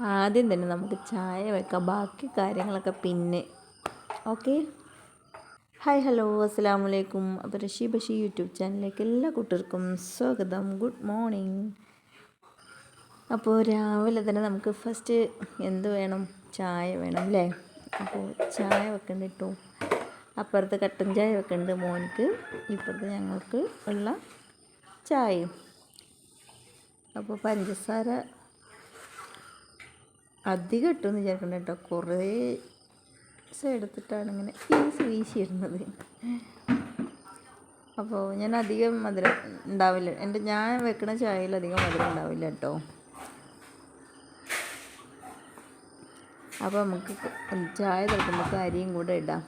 ആദ്യം തന്നെ നമുക്ക് ചായ വെക്കാം. ബാക്കി കാര്യങ്ങളൊക്കെ പിന്നെ. ഓക്കെ ഹായ് ഹലോ അസ്സാം വലൈക്കും അപ്പോൾ റഷി ബഷി യൂട്യൂബ് ചാനലിലേക്ക് എല്ലാ കുട്ടികൾക്കും സ്വാഗതം. ഗുഡ് മോർണിംഗ് അപ്പോൾ രാവിലെ തന്നെ നമുക്ക് ഫസ്റ്റ് എന്ത് വേണം? ചായ വേണം അല്ലേ അപ്പോൾ ചായ വെക്കണ്ട കേട്ടോ അപ്പുറത്ത് കട്ടൻ ചായ വെക്കുന്നുണ്ട് മോനിക്ക് ഇപ്പുറത്ത് ഞങ്ങൾക്ക് ഉള്ള ചായയും. അപ്പോൾ പഞ്ചസാര അധികം ഇട്ടെന്ന് വിചാരിക്കണ്ട കേട്ടോ. കുറേ എടുത്തിട്ടാണ് ഇങ്ങനെ വീശി വീശിയിരുന്നത്. അപ്പോൾ ഞാൻ അധികം മധുരം ഉണ്ടാവില്ല. എന്റെ ഞാൻ വെക്കുന്ന ചായയിൽ അധികം മധുരം ഉണ്ടാവില്ല കേട്ടോ. അപ്പോൾ നമുക്ക് ചായ തിളക്കുമ്പോൾ അരിയും കൂടെ ഇടാം.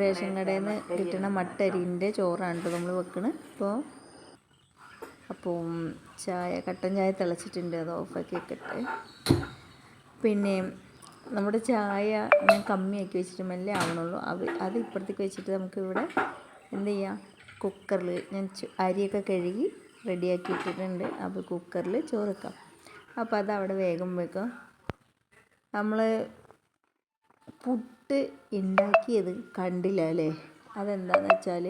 റേഷൻ കടയിൽ നിന്ന് കിട്ടുന്ന മട്ടരിന്റെ ചോറാണ് കേട്ടോ നമ്മൾ വെക്കണത്. അപ്പോൾ അപ്പോൾ ചായ കട്ടൻ ചായ തിളച്ചിട്ടുണ്ട് അത് ഓഫാക്കി വെക്കട്ടെ. പിന്നെ നമ്മുടെ ചായ ഞാൻ കമ്മിയാക്കി വെച്ചിട്ട് മെല്ലെ ആവണുള്ളൂ. അത് അത് ഇപ്പുറത്തേക്ക് വെച്ചിട്ട് നമുക്കിവിടെ എന്ത് ചെയ്യാം? കുക്കറിൽ ഞാൻ അരിയൊക്കെ കഴുകി റെഡിയാക്കി ഇട്ടിട്ടുണ്ട് അപ്പോൾ കുക്കറിൽ ചോറ് വെക്കാം. അപ്പോൾ അത് അവിടെ വേഗം വെക്കാം. നമ്മൾ പുട്ട് ഉണ്ടാക്കിയത് കണ്ടില്ല അല്ലേ? അതെന്താണെന്ന് വെച്ചാൽ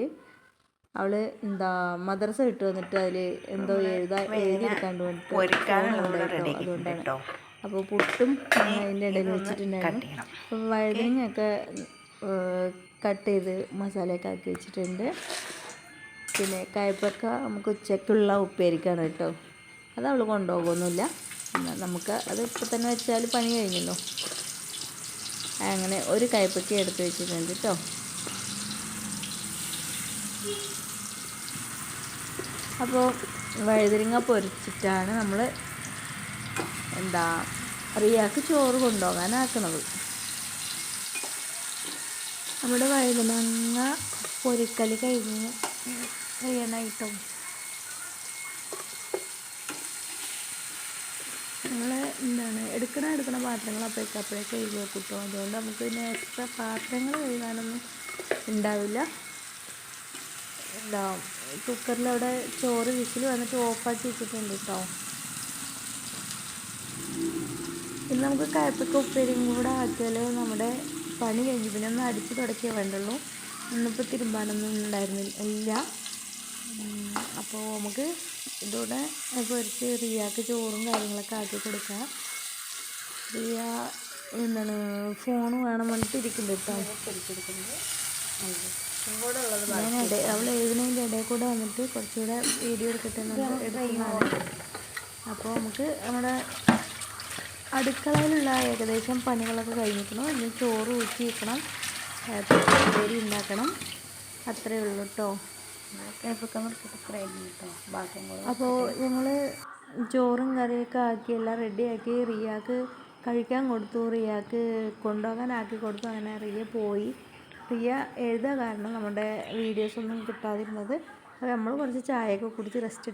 അവൾ എന്താ മദ്രസ വിട്ട് വന്നിട്ട് അതിൽ എന്തോ എഴുതാ എഴുതിയെടുക്കാണ്ട് വന്നിട്ട് അതുകൊണ്ടാണ്. അപ്പോൾ പുട്ടും അതിന്റെ ഇടയിൽ വെച്ചിട്ടുണ്ടായിരുന്നു. അപ്പോൾ കട്ട് ചെയ്ത് മസാലയൊക്കെ ആക്കി വെച്ചിട്ടുണ്ട്. പിന്നെ കയ്പക്ക നമുക്ക് ഉച്ചക്കുള്ള ഉപ്പേരിക്കാണ് കേട്ടോ. അത് അവൾ കൊണ്ടുപോകുന്നില്ല നമുക്ക് അത് ഇപ്പം തന്നെ വെച്ചാൽ പണി കഴിഞ്ഞല്ലോ. അങ്ങനെ ഒരു കയ്പക്ക എടുത്ത് വെച്ചിട്ടുണ്ട് കേട്ടോ. അപ്പോൾ വഴുതിരിങ്ങ പൊരിച്ചിട്ടാണ് നമ്മൾ എന്താ റിയാക്ക് ചോറ് കൊണ്ടുപോകാനാക്കണത്. നമ്മുടെ വഴുതനങ്ങ പൊരിക്കൽ കഴിഞ്ഞ് കഴിയാനായിട്ടോ നിങ്ങൾ എന്താണ് എടുക്കണ എടുക്കണ പാത്രങ്ങൾ അപ്പോഴേക്ക് അപ്പോഴേക്ക് കഴുകി വെക്കും അതുകൊണ്ട് നമുക്ക് പിന്നെ എക്സ്ട്രാ പാത്രങ്ങൾ കഴുകാനൊന്നും ഉണ്ടാവില്ല. എന്താ കുക്കറിൽ അവിടെ ചോറ് വിസിൽ വന്നിട്ട് ഓഫാക്കി വെച്ചിട്ടുണ്ട് കേട്ടോ പിന്നെ നമുക്ക് കയപ്പൊക്കെ ഉപ്പേരിയും കൂടെ ആക്കിയാലോ നമ്മുടെ പണി കഴിഞ്ഞു. പിന്നെ ഒന്ന് അടിച്ച് തുടക്കിയേ വേണ്ടുള്ളൂ. ഇന്നിപ്പോൾ തിരുമ്പാനൊന്നും ഉണ്ടായിരുന്നില്ല. ഇല്ല അപ്പോൾ നമുക്ക് ഇതോടെ പൊരിച്ച് റിയാക്ക് ചോറും കാര്യങ്ങളൊക്കെ ആക്കി കൊടുക്കാം. റിയ എന്താണ് ഫോൺ വേണം പറഞ്ഞിട്ട് ഇരിക്കുന്നുണ്ട് കേട്ടോ ഞാൻ ഇട അവൾ എഴുതുന്നതിന്റെ ഇടയിൽ കൂടെ വന്നിട്ട് കുറച്ചുകൂടെ വീഡിയോ എടുക്കട്ടെ എടുക്കുന്നതാണ് അപ്പോൾ നമുക്ക് നമ്മുടെ അടുക്കളയിലുള്ള ഏകദേശം പണികളൊക്കെ കഴിഞ്ഞിരിക്കണം ഇനി ചോറ് ഊറ്റി വെക്കണം. ഉപ്പേരി ഉണ്ടാക്കണം. അത്രേ ഉള്ളൂ കേട്ടോ അപ്പോൾ ഞങ്ങൾ ചോറും കറിയൊക്കെ ആക്കി എല്ലാം റെഡിയാക്കി റിയാക്ക് കഴിക്കാൻ കൊടുത്തു റിയാക്ക് കൊണ്ടുപോകാൻ ആക്കി കൊടുത്തു അങ്ങനെ റിയ പോയി. റിയ എഴുതുക കാരണം നമ്മുടെ വീഡിയോസൊന്നും കിട്ടാതിരുന്നത്. അപ്പോൾ നമ്മൾ കുറച്ച് ചായയൊക്കെ കുടിച്ച് റെസ്റ്റ്